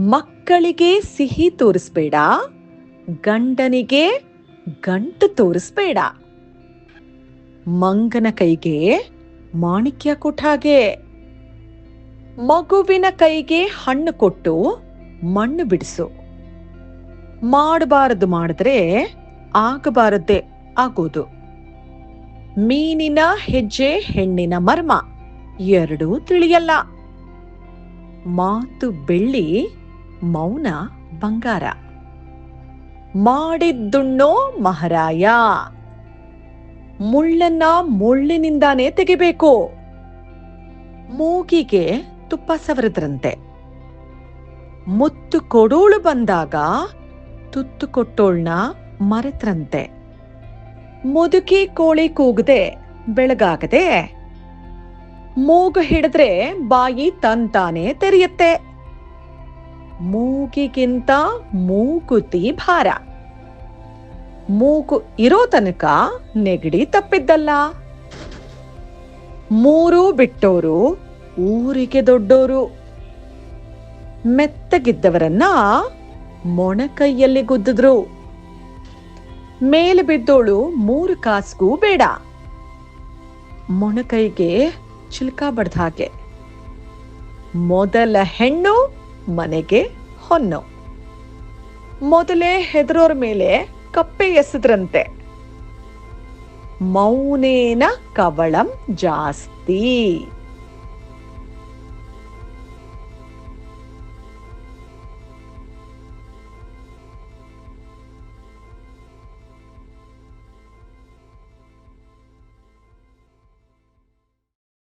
ಮಕ್ಕಳಿಗೆ ಸಿಹಿ ತೋರಿಸ್ಬೇಡ, ಗಂಡನಿಗೆ ಗಂಟು ತೋರಿಸ್ಬೇಡ. ಮಂಗನ ಕೈಗೆ ಮಾಣಿಕ್ಯ ಕೊಟ್ಟಾಗೆ ಮಗುವಿನ ಕೈಗೆ ಹಣ್ಣು ಕೊಟ್ಟು ಮಣ್ಣು ಬಿಡಿಸು. ಮಾಡಬಾರದು ಮಾಡಿದ್ರೆ ಆಗಬಾರದ್ದೇ ಆಗೋದು. ಮೀನಿನ ಹೆಜ್ಜೆ, ಹೆಣ್ಣಿನ ಮರ್ಮ, ಎರಡೂ ತಿಳಿಯಲ್ಲ. ಮಾತು ಬೆಳ್ಳಿ ಮೌನ ಬಂಗಾರ. ಮಾಡಿದ್ದುಣ್ಣೋ ಮಹಾರಾಯ. ಮುಳ್ಳನ್ನ ಮುಳ್ಳಿನಿಂದಾನೇ ತೆಗಿಬೇಕು. ಮೂಗಿಗೆ ತುಪ್ಪ ಸವರದ್ರಂತೆ. ಮುತ್ತು ಕೊಡೋಳು ಬಂದಾಗ ತುತ್ತು ಕೊಟ್ಟೋಳ್ನ ಮರೆತ್ರಂತೆ. ಮುದುಕಿ ಕೋಳಿ ಕೂಗದೆ ಬೆಳಗಾಗದೆ. ಮೂಗು ಹಿಡಿದ್ರೆ ಬಾಯಿ ತಂತಾನೆ ತೆರೆಯುತ್ತೆ. ಮೂಗಿಗಿಂತ ಮೂಗುತಿ ಭಾರ ಮೂಗು ಇರೋ ತನಕ ನೆಗಡಿ ತಪ್ಪಿದ್ದಲ್ಲ. ಮೂರು ಬಿಟ್ಟೋರು, ಊರಿಗೆ ದೊಡ್ಡೋರು. ಮೆತ್ತಗಿದ್ದವರನ್ನ ಮೊಣಕೈಯಲ್ಲಿ ಗುದ್ದಿದ್ರು. ಮೇಲೆ ಬಿದ್ದೋಳು ಮೂರು ಕಾಸ್ಗೂ ಬೇಡ. ಮೊಣಕೈಗೆ ಚಿಲ್ಕ ಬಡ್ದ ಹಾಗೆ. ಮೊದಲ ಹೆಣ್ಣು ಮನೆಗೆ ಹೊನ್ನು. ಮೊದಲೇ ಹೆದರೋರ್ ಮೇಲೆ ಕಪ್ಪೆ ಎಸೆದ್ರಂತೆ. ಮೌನೇನ ಕವಳಂ ಜಾಸ್ತಿ.